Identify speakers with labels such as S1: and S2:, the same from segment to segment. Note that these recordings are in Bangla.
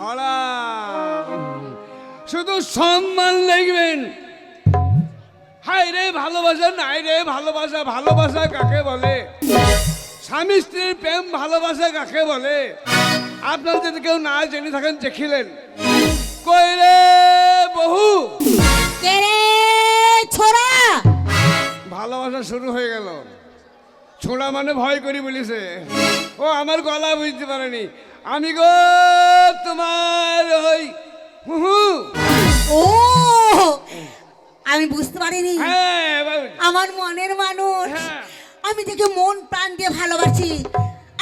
S1: হলাম শুধু সম্মান লিখবেন হাই রে ভালোবাসা নাই রে ভালোবাসা ভালোবাসা কাকে বলে? স্বামী স্ত্রীর প্রেম ভালোবাসা কাকে বলে? আপনারা যদি কেউ না জেনে থাকেন দেখিলেন। কই রে বহু?
S2: ছোড়া?
S1: ভালোবাসা শুরু হয়ে গেল। ছোড়া মানে ভয় করি বলিছে। ও আমার গলা বুঝতে পারেনি। আমি গো তোমার ওই হুহু।
S2: ও আমি বুঝতে পারিনি।
S1: হ্যাঁ
S2: আমার মনের মানুষ।
S1: হ্যাঁ।
S2: আমি থেকে মন প্রাণ দিয়ে ভালোবাসি।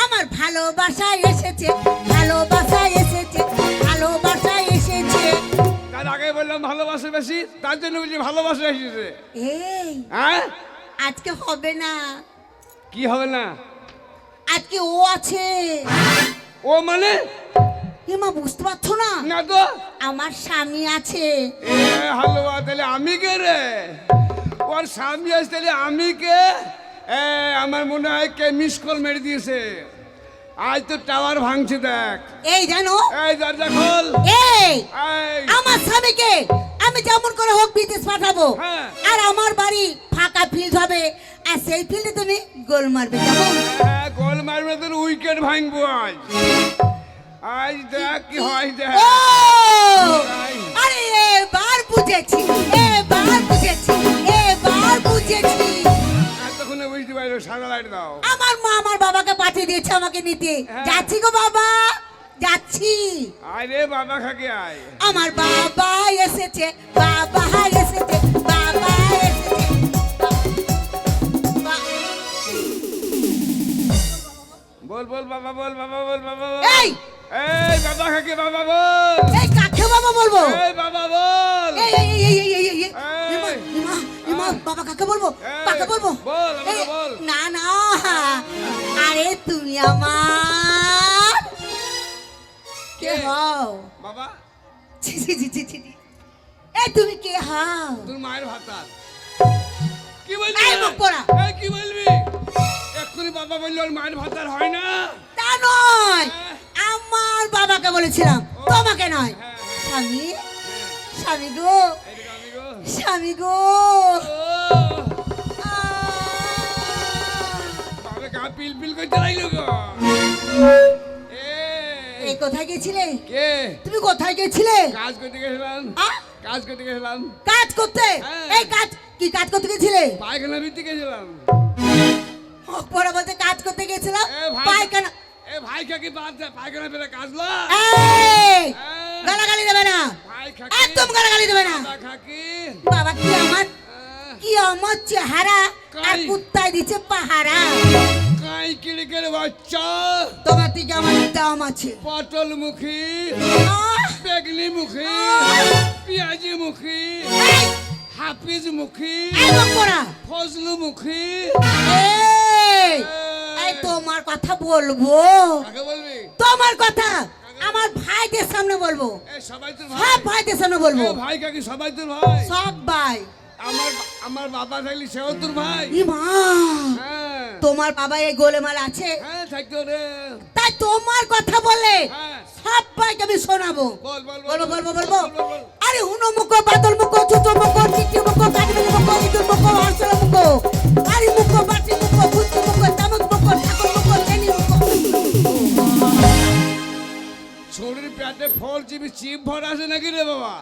S2: আমার ভালোবাসা এসেছে ভালোবাসা এসেছে ভালোবাসা এসেছে।
S1: তার আগে বললাম ভালোবাসা বেশি তার জন্য বলছি ভালোবাসা এসেছে।
S2: এই
S1: হ্যাঁ?
S2: আজকে হবে না।
S1: কি হবে না?
S2: আজকে ও আছে।
S1: ও মানে?
S2: এমা বুঝতে পারছ না?
S1: না তো
S2: আমার স্বামী আছে।
S1: এ হালুয়া তাহলে আমি কে রে? ওর স্বামী আছে তাহলে আমি কে? আমার মনে হয় কে মিস কল মেরে দিয়েছে। আজ তো টাওয়ার ভাঙছে দেখ।
S2: এই জানো?
S1: এই দরজা খোল।
S2: এই আমার স্বামীকে আমি যেমন করে হোক বিদেশ পাঠাবো।
S1: হ্যাঁ।
S2: আর আমার বাড়ি ফাঁকা ফিল্ড হবে। আর সেই ফিল্ডে তুমি গোল মারবে কেমন?
S1: গোল মারবে তোর উইকেট ভাঙবো আজ। আজ দেখ কি হয় দেখ।
S2: আরে এবার বুঝেছি এবার বুঝেছি এবার বুঝেছি।
S1: এতক্ষণে বুঝতে পারল সাদা লাইট দাও।
S2: আমার মা আমার বাবাকে পাঠিয়ে দিয়েছে আমাকে নিতে।
S1: হ্যাঁ।
S2: যাচ্ছি গো বাবা যাচ্ছি।
S1: আরে বাবা খাকে আয়।
S2: আমার বাবা এসেছে বাবা এসেছে বাবা এসেছে।
S1: বল বল বাবা বল বাবা বল বাবা
S2: এই!
S1: এই বাবা কাকে বাবা বল?
S2: এই কাকে বাবা বলব?
S1: এই বাবা বল।
S2: এই এই এই এই এই এই ইমা ইমা বাবা কাকে বলব? কাকে বলব?
S1: বল আমাকে বল।
S2: না না। আরে তুমি আমার কে হও?
S1: বাবা।
S2: জি জি জি জি এ তুমি কে হও?
S1: তোর মায়ের ভাতার। কি বলবি?
S2: এই মুখ
S1: এই কি বলবি? বাবা বললি মায়ের ভাতার হয় না?
S2: তা নয়। আমার বাবাকে বলেছিলাম তোমাকে নয়। স্বামী স্বামী গো। স্বামী গো!
S1: পিল পিল করতে লাগল গো।
S2: এই কোথায় গেছিলে?
S1: কে?
S2: তুমি কোথায় গেছিলে?
S1: কাজ করতে গেছিলাম? কাজ করতে গেছিলাম।
S2: কাজ করতে?
S1: হ্যাঁ।
S2: এই কাজ কি কাজ করতে গেছিলে?
S1: পায়খানা ভিত্তি গেছিলাম।
S2: পরে বলতে কাজ করতে গেছিলাম।
S1: ভাই
S2: পায়খানা
S1: এ ভাই খাকি বাদ দে? পায়খানা ফেলে কাজ লা।
S2: এই। গালাগালি দেবে না। একদম গালাগালি দেবে না।
S1: বাবা
S2: কি আমার কি আমার চেহারা? আর। কুত্তায় দিচ্ছে পাহারা।
S1: কাই কিড়কের বাচ্চা?
S2: তোমার থেকে আমার দাম আছে।
S1: পটল মুখী বেগলি মুখী পেঁয়াজি মুখী হাফিজ মুখী ফজলু মুখী
S2: তোমার কথা বলব। তোমার কথা আমার ভাইদের সামনে বলব। সব ভাইদের সামনে বলব।
S1: ভাই কাকি সবাই তোর ভাই।
S2: সব ভাই।
S1: আমার আমার বাবা থাকলি সেও তোর ভাই। হ্যাঁ।
S2: তোমার বাবা এই গোলেমাল আছে।
S1: হ্যাঁ
S2: তাই তোমার কথা বলে
S1: হ্যাঁ।
S2: সব ভাইকে আমি শোনাবো।
S1: বল বল
S2: বলব বলব বলব।
S1: বল, বল।
S2: আরে হুনো মুখ বাদল মুখ চুচ মুখ
S1: আছে নাকি রে বাবা?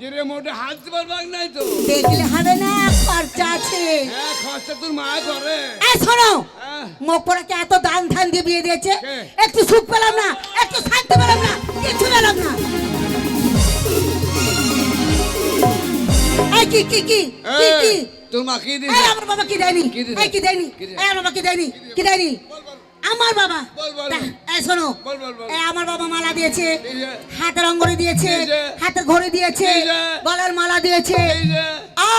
S1: যে মোটে হাত দিবার ভাগ নাই তো।
S2: দেখলে হবে না খরচা আছে।
S1: হ্যাঁ খরচা তোর মা করে।
S2: এই শোনো এত দান ধান দিয়ে বিয়ে দিয়েছে একটু সুখ পেলাম না একটু শান্তি পেলাম না কিছু পেলাম না। এই কি কি কি কি কি?
S1: তোর মা কি দিছে
S2: আমার বাবা কি দেয়নি? এই কি দেয়নি? এই আমার বাবা কি দেয়নি? কি দেয়নি? আমার বাবা।
S1: বল, বল,
S2: দেখ, শোনো। আমার বাবা মালা দিয়েছে।
S1: এই
S2: হাতের অঙ্গরি দিয়েছে। হাতের ঘড়ি দিয়েছে। গলার মালা দিয়েছে।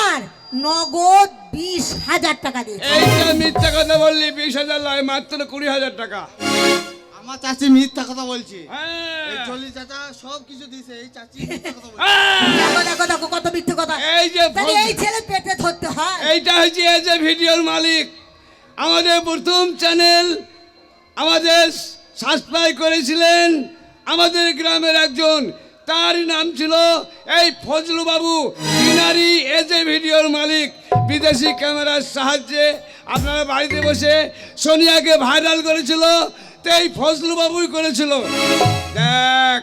S2: আর নগদ বিশ হাজার টাকা দিয়েছে।
S1: মিথ্যা কথা বললি বিশ হাজার নয় মাত্র কুড়ি হাজার টাকা।
S3: আমার চাচি মিথ্যা কথা বলছে। এই
S1: হ্যাঁ
S3: চল্লি চাচা সব কিছু দিছে এই চাচি
S1: হ্যাঁ।
S2: দেখো দেখো দেখো কত মিথ্যে কথা।
S1: এই যে
S2: এই ছেলে পেটে ধরতে হয়।
S1: এইটা হচ্ছে এই যে ভিডিওর মালিক। আমাদের প্রথম চ্যানেল আমাদের সাবস্ক্রাইব করেছিলেন আমাদের গ্রামের একজন। তার নাম ছিল এই ফজলু বাবু ইনারি এজে ভিডিওর মালিক বিদেশি ক্যামেরার সাহায্যে। আপনারা বাড়িতে বসে সোনিয়াকে ভাইরাল করেছিল তো এই ফজলু বাবুই করেছিল। দেখ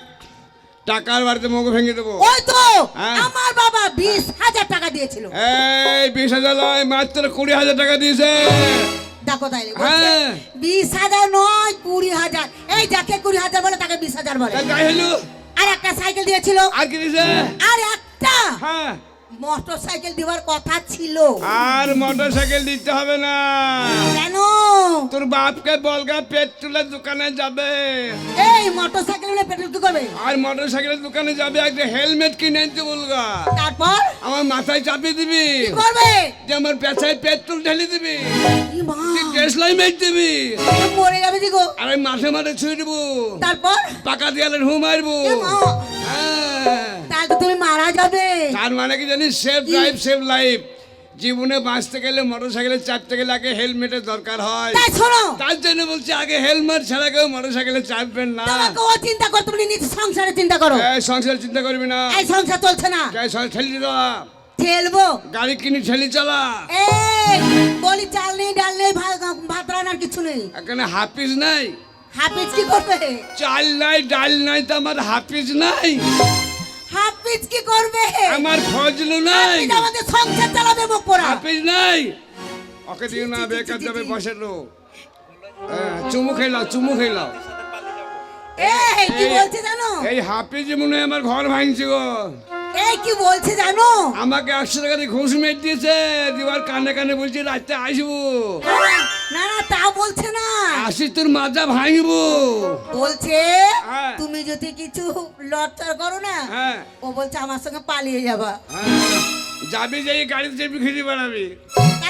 S1: টাকার বাড়িতে মুখ ভেঙে দেবো।
S2: ওই তো
S1: হ্যাঁ।
S2: আমার বাবা বিশ হাজার টাকা দিয়েছিল।
S1: এই বিশ হাজার নয় মাত্র কুড়ি হাজার টাকা দিয়েছে।
S2: দেখো তাইলে
S1: হ্যাঁ।
S2: বিশ হাজার নয় কুড়ি হাজার। এই যাকে কুড়ি হাজার বলে তাকে বিশ হাজার বলে। আর একটা সাইকেল দিয়েছিল।
S1: আর একটা
S2: আর একটা।
S1: হ্যাঁ
S2: মোটর সাইকেল দেওয়ার কথা ছিল।
S1: আর মোটর সাইকেল দিতে হবে না।
S2: কেন?
S1: তোর বাপকে বলগা পেট্রোলের দোকানে যাবে।
S2: এই মোটর সাইকেল পেট্রোল কি করবে?
S1: আর মোটর সাইকেলের দোকানে যাবে একটা হেলমেট কিনে আনতে বলগা
S2: তারপর?
S1: আমার মাথায় চাপিয়ে দিবি।
S2: কি করবে?
S1: যে আমার পেছায় পেট্রোল ঢেলে দিবি।
S2: ই মা,
S1: টেসলাই মেট দিবি।
S2: মরে যাবে দিগো
S1: আর আমি মাঠে মাঠে দেবো
S2: তারপর?
S1: পাকা দেয়ালে ঢু মারবো। হ্যাঁ।
S2: মারা যাবে।
S1: তার মানে কি জানিস? সেফ লাইফ সেফ লাইফ জীবনে বাঁচতে গেলে মোটর সাইকেলে চাপতে গেলে আগে হেলমেটের দরকার হয়। তার জন্য বলছি আগে হেলমেট ছাড়া কেউ মোটর সাইকেলে চাপবেন না।
S2: ও চিন্তা করো তুমি নিজে সংসারে চিন্তা করো।
S1: এই সংসার চিন্তা করবি না।
S2: এই সংসার চলছে না।
S1: এই সংসার ঠেলি চালা
S2: ঠেলবো।
S1: গাড়ি কিনে ঠেলি চালা।
S2: এই বলি চাল নেই ডাল নেই ভাত রান্নার কিছু নেই।
S1: এখানে হাফিজ নাই।
S2: হাফিজ কি করবে?
S1: চাল নাই ডাল নাই তো আমার হাফিজ নাই।
S2: হাফিজ কি করবে?
S1: আমার ফজলু নাই।
S2: আমাদের সংসার চালাবে মুখ পোড়া।
S1: হাফিজ নাই। ওকে দিও না বেকার যাবে বসে লোক। হ্যাঁ, চুমু খেলাও চুমু খেলাও
S2: এই কি বলছে জানো?
S1: এই হাফিজ মনে আমার ঘর ভাঙছে গো।
S2: এই কি বলছে জানো?
S1: আমাকে একশো টাকা দিয়ে ঘুষ মেট দিয়েছে। দিবার কানে কানে বলছি রাতে আসব।
S2: না না তা বলছে না।
S1: আসি তোর মাজা ভাঙবো।
S2: বলছে। তুমি যদি কিছু লড়চড় করো না
S1: হ্যাঁ।
S2: ও বলছে আমার সঙ্গে পালিয়ে যাবা।
S1: হ্যাঁ। যাবি যাই গাড়িতে চেপে বেড়াবি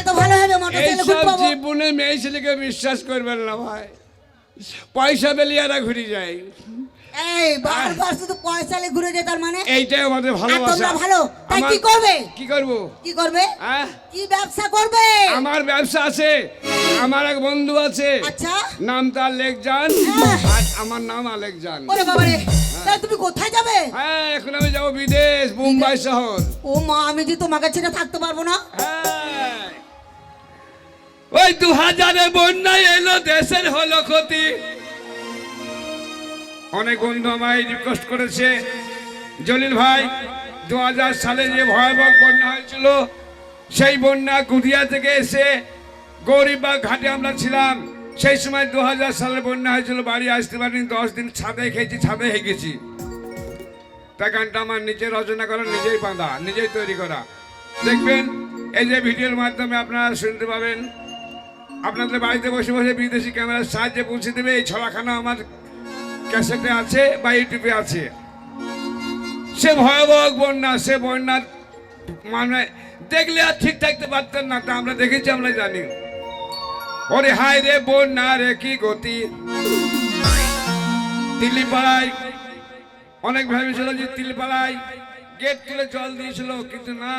S2: তো ভালো হবে ঘুরতে পাবো
S1: জীবনে মেয়ে ছেলেকে বিশ্বাস করবেন না ভাই। পয়সা বেলিয়ারা ঘুরে যায়।
S2: এই বারবার শুধু পয়সা নিয়ে ঘুরে যায় তার মানে?
S1: এইটাই আমাদের ভালোবাসা।
S2: তোমরা ভালো? তাই কি করবে?
S1: কি করব?
S2: কি করবে?
S1: হ্যাঁ।
S2: কি ব্যবসা করবে?
S1: আমার ব্যবসা আছে। আমার এক বন্ধু আছে।
S2: আচ্ছা।
S1: নাম তার
S2: হ্যাঁ।
S1: আর আমার নাম আলেকজান
S2: ওরে বাবা রে তাহলে তুমি কোথায় যাবে?
S1: হ্যাঁ এখন আমি যাব বিদেশ মুম্বাই শহর।
S2: ও মা আমি যে তোমাকে ছেড়ে থাকতে পারব না।
S1: হ্যাঁ। ওই দু হাজারে বন্যায় এলো দেশের হলো ক্ষতি। অনেক বন্ধু আমায় রিকোয়েস্ট করেছে জলিল ভাই দু হাজার সালে যে ভয়াবহ বন্যা হয়েছিল সেই বন্যা গুদিয়া থেকে এসে গৌরীবাগ ঘাটে আমরা ছিলাম। সেই সময় দু হাজার সালে বন্যা হয়েছিল, বাড়ি আসতে পারিনি, দশ দিন ছাদে খেয়েছি, ছাদে হেগেছি তা গানটা আমার নিজের রচনা করা, নিজেই বাঁধা, নিজেই তৈরি করা। দেখবেন, এই যে ভিডিওর মাধ্যমে আপনারা শুনতে পাবেন, আপনাদের বাড়িতে বসে বসে বিদেশি ক্যামেরার সাহায্যে পৌঁছে দেবে, এই ছড়াখানা আমার ক্যাসেটে আছে বা ইউটিউবে আছে। সে ভয়াবহ বন্যা, সে বন্যার মানে দেখলে আর ঠিক থাকতে পারতেন না, তা আমরা দেখেছি আমরা জানি। ওরে হায় রে বন্যা রে, কি গতি? তিলিপাড়ায় পাড়ায় অনেক ভেবেছিল যে তিলিপাড়ায় গেট তুলে জল দিয়েছিল, কিন্তু না।